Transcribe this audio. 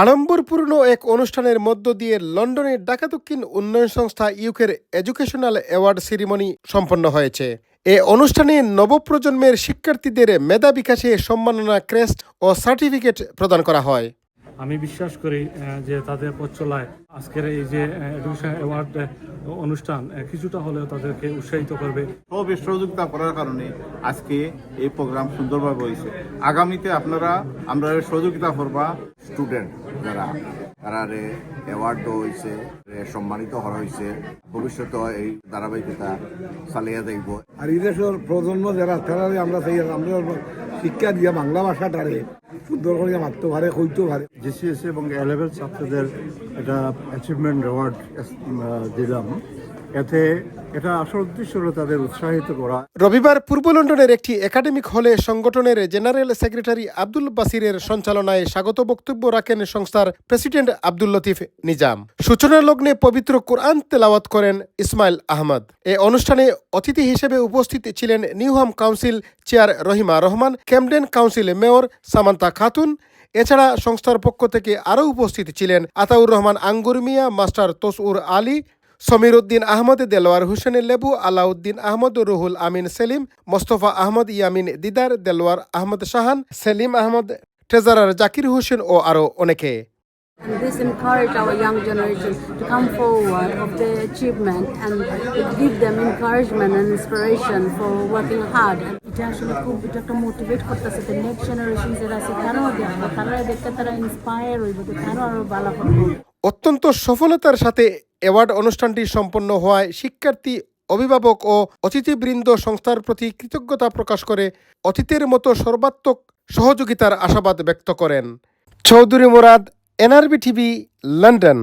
আড়ম্বরপূর্ণ এক অনুষ্ঠানের মধ্য দিয়ে লন্ডনের ঢাকা দক্ষিণ উন্নয়ন সংস্থা ইউকের এডুকেশনাল অ্যাওয়ার্ড সেরিমনি সম্পন্ন হয়েছে। এ অনুষ্ঠানে নবপ্রজন্মের শিক্ষার্থীদের মেধা বিকাশে সম্মাননা ক্রেস্ট ও সার্টিফিকেট প্রদান করা হয়। আমি বিশ্বাস করি যে তাদের পথ চলায় আজকের এই যে এডুকেশন অ্যাওয়ার্ড অনুষ্ঠান কিছুটা হলেও তাদেরকে উৎসাহিত করবে। সবের সহযোগিতা করার কারণে আজকে এই প্রোগ্রাম সুন্দরভাবে হয়েছে। আগামীতে আপনারা আমরা সহযোগিতা করবা। স্টুডেন্ট যারা তারা রে অ্যাওয়ার্ড হয়েছে সম্মানিত করা হয়েছে ভবিষ্যতে এই ধারাবাহিকতা চালিয়ে দেখব। আর এই দেশের প্রজন্ম যারা তারা আমরা চাই আমরা শিক্ষা দিয়া বাংলা ভাষাটারে সুন্দর করে মারতে পারে কইতে পারে। জিসিএসসি এবং এ লেভেল ছাত্রদের এটা অ্যাচিভমেন্ট অ্যাওয়ার্ড দিলাম। এতে এটা আসল উদ্দেশ্য হলো তাদের উৎসাহিত করা। রবিবার পূর্ব লন্ডনের একটি একাডেমিক হলে সংগঠনের জেনারেল সেক্রেটারি আব্দুল বাসিরের সঞ্চালনায় স্বাগত বক্তব্য রাখেন সংস্থার প্রেসিডেন্ট আব্দুল লতিফ নিজাম। সূচনা লগ্নে পবিত্র কোরআন তেলাওয়াত করেন ইসমাইল আহমদ। এ অনুষ্ঠানে অতিথি হিসেবে উপস্থিত ছিলেন Newham council chair Rahima Rahman, Camden council mayor Samantha Khatun. এছাড়া সংস্থার পক্ষ থেকে আরও উপস্থিত ছিলেন আতাউর রহমান আঙ্গুর মিয়া, মাস্টার তসউর আলী সমীর উদ্দিন আহমদ দেলোয়ার হোসেন লেবু আলাউদ্দিন আহমদ রুহুল আমিন সেলিম মোস্তফা আহমদ ইয়ামিন দিদার দেলোয়ার আহমদ শাহান সেলিম আহমদ ট্রেজারার জাকির হোসেন ও আরও অনেকে And this encourage our young generation to come forward of their achievement and give them encouragement and inspiration for working hard. এটা আসলে খুব এটা একটা মোটিভেট করতেছে the next generation যারা আছে তারাও দেখব তারা দেখতে তারা ইন্সপায়ার হইব তো তারাও আরও ভালো করব অত্যন্ত সফলতার সাথে অ্যাওয়ার্ড অনুষ্ঠানটি সম্পন্ন হওয়ায় শিক্ষার্থী, অভিভাবক ও অতিথিবৃন্দ সংস্থার প্রতি কৃতজ্ঞতা প্রকাশ করে অতীতের মতো সর্বাত্মক সহযোগিতার আশাবাদ ব্যক্ত করেন। Chowdhury Murad, NRB TV, London.